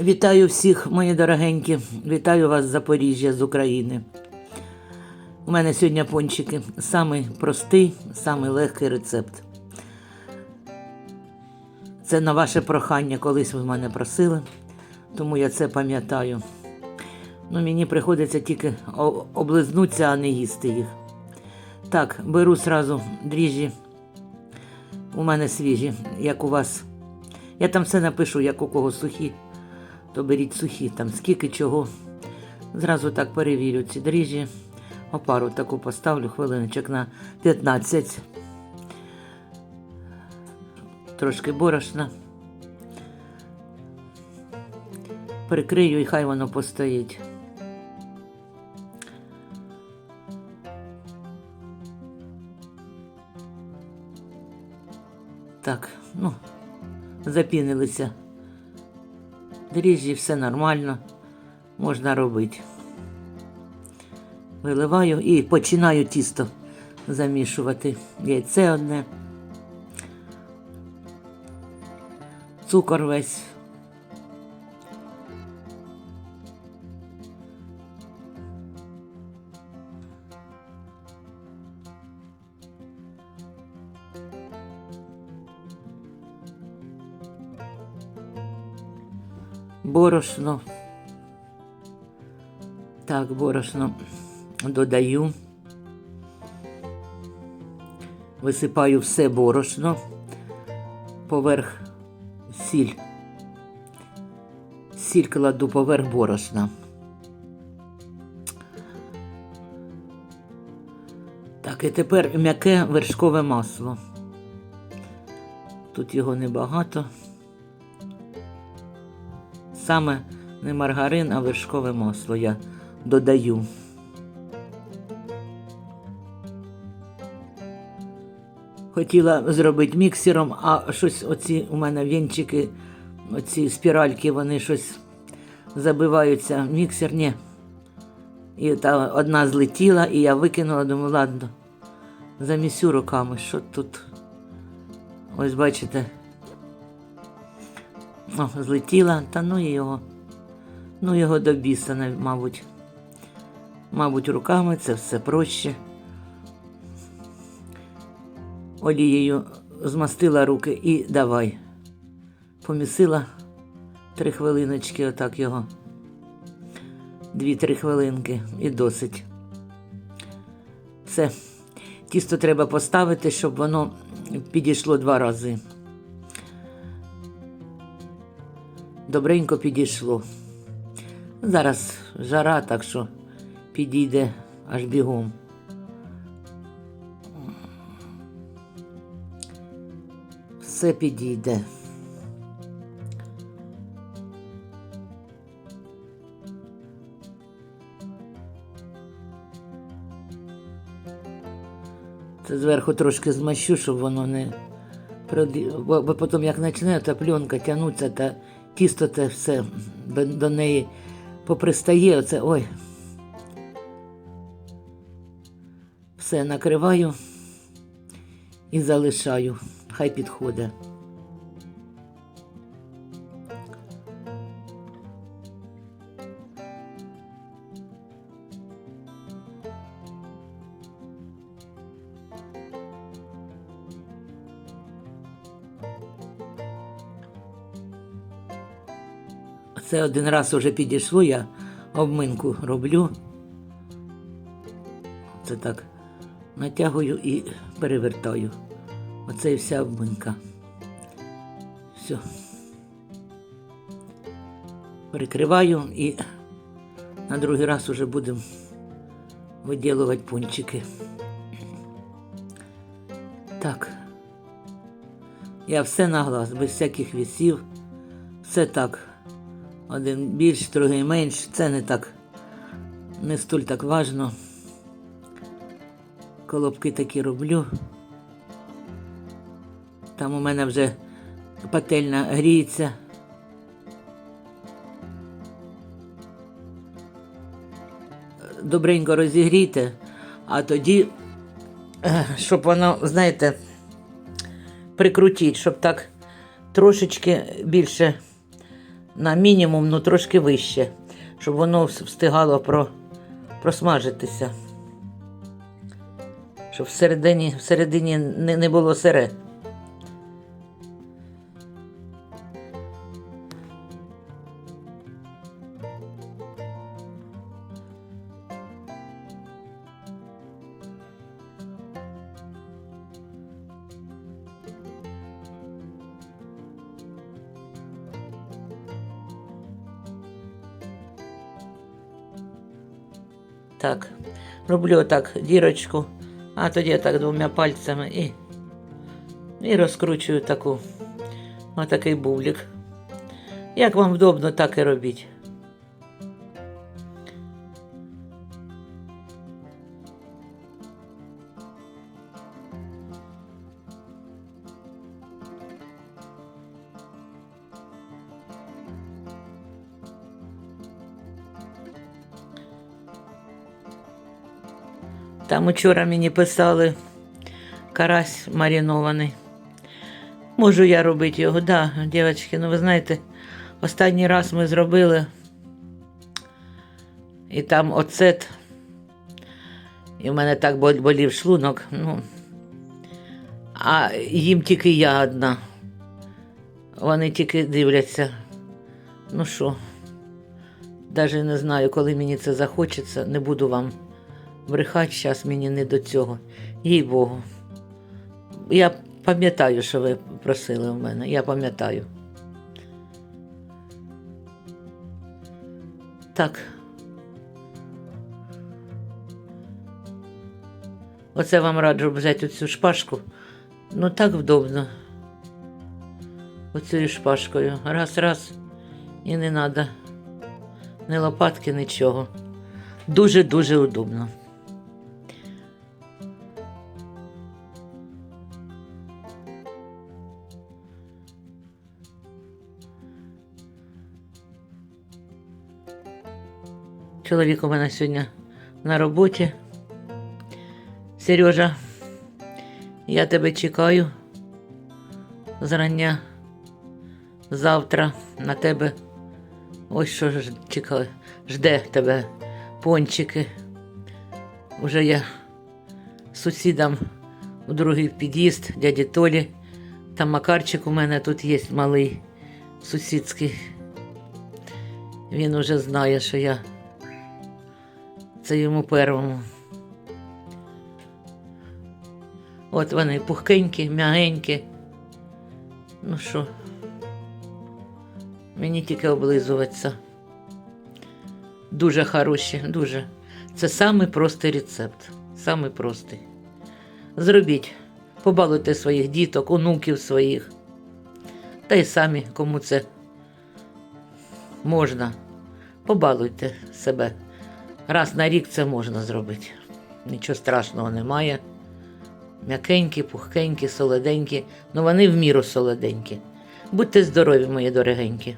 Вітаю всіх, мої дорогенькі. Вітаю вас з Запоріжжя, з України. У мене сьогодні пончики. Самий простий, самий легкий рецепт. Це на ваше прохання, колись ви мене просили, тому я це пам'ятаю. Ну, мені приходиться тільки облизнутися, а не їсти їх. Так, беру сразу дріжджі. У мене свіжі, як у вас. Я там все напишу, як у кого сухі, то беріть сухі, там скільки чого. Зразу так перевірю ці дріжджі. Опару таку поставлю хвилиночок на 15. Трошки борошна. Прикрию і хай воно постоїть. Так, ну, запінилися. Дріжджі, все нормально, можна робити. Виливаю і починаю тісто замішувати. Яйце одне. Цукор весь. Борошно. Так, борошно додаю. Висипаю все борошно, поверх сіль. Сіль кладу поверх борошна. Так, і тепер м'яке вершкове масло. Тут його небагато. Саме не маргарин, а вершкове масло я додаю. Хотіла зробити міксером, а щось оці у мене вінчики, оці спіральки, вони щось забиваються. Міксер ні. І та одна злетіла, і я викинула, думаю, ладно, замісю руками, що тут. Ось бачите. О, злетіла, та ну його. Ну його до біса, мабуть. Мабуть, руками це все проще. Олією змастила руки і давай. Помісила три хвилиночки, отак його. Дві-три хвилинки і досить. Все. Тісто треба поставити, щоб воно підійшло два рази. Добренько підійшло. Зараз жара, так що підійде аж бігом. Все підійде. Це зверху трошки змащу, щоб воно не бо, потім як почне та пленка тягнутися, та тісто те все до, до неї попристає. Оце ой. Все накриваю і залишаю. Хай підходить. Це один раз уже підійшло, я обминку роблю. Це так натягую і перевертаю. Оце і вся обминка. Все. Перекриваю і на другий раз уже будемо виділувати пончики. Так. Я все на глаз, без всяких вісів. Все так. Один більш, другий менш. Це не так, не столь так важно. Колобки такі роблю. Там у мене вже пательня гріється. Добренько розігрійте, а тоді, щоб воно, знаєте, прикрутіть, щоб так трошечки більше на мінімум, ну трошки вище, щоб воно встигало про, просмажитися. Щоб всередині, всередині не, не було сире. Так, роблю отак дірочку, а тоді так двома пальцями і, і розкручую таку, отакий бублик. Як вам вдобно, так і робіть. Там учора мені писали карась маринований. Можу я робити його, да, дівчатки, ну ви знаєте, останній раз ми зробили. І там оцет. І в мене так болів шлунок. Ну, а їм тільки я одна. Вони тільки дивляться. Ну що, навіть не знаю, коли мені це захочеться, не буду вам брехати, зараз мені не до цього. Їй Богу. Я пам'ятаю, що ви просили в мене. Я пам'ятаю. Так. Оце вам раджу взяти оцю шпажку. Ну так вдобно. Оцією шпажкою. Раз, раз. І не треба. Ні лопатки, нічого. Дуже-дуже удобно. Чоловік у мене сьогодні на роботі. Сережа, я тебе чекаю зрання. Завтра на тебе. Ось що ж чекає, жде тебе пончики. Уже я сусідам у другий під'їзд, дяді Толі. Там Макарчик у мене тут є малий сусідський. Він уже знає, що я це йому первому. От вони пухкенькі, м'ягенькі. Ну що, мені тільки облизуватися. Дуже хороші, дуже. Це самий простий рецепт. Самий простий. Зробіть, побалуйте своїх діток, онуків своїх. Та й самі, кому це можна. Побалуйте себе. Раз на рік це можна зробити. Нічого страшного немає. М'якенькі, пухкенькі, солоденькі, ну вони в міру солоденькі. Будьте здорові, мої дорогенькі.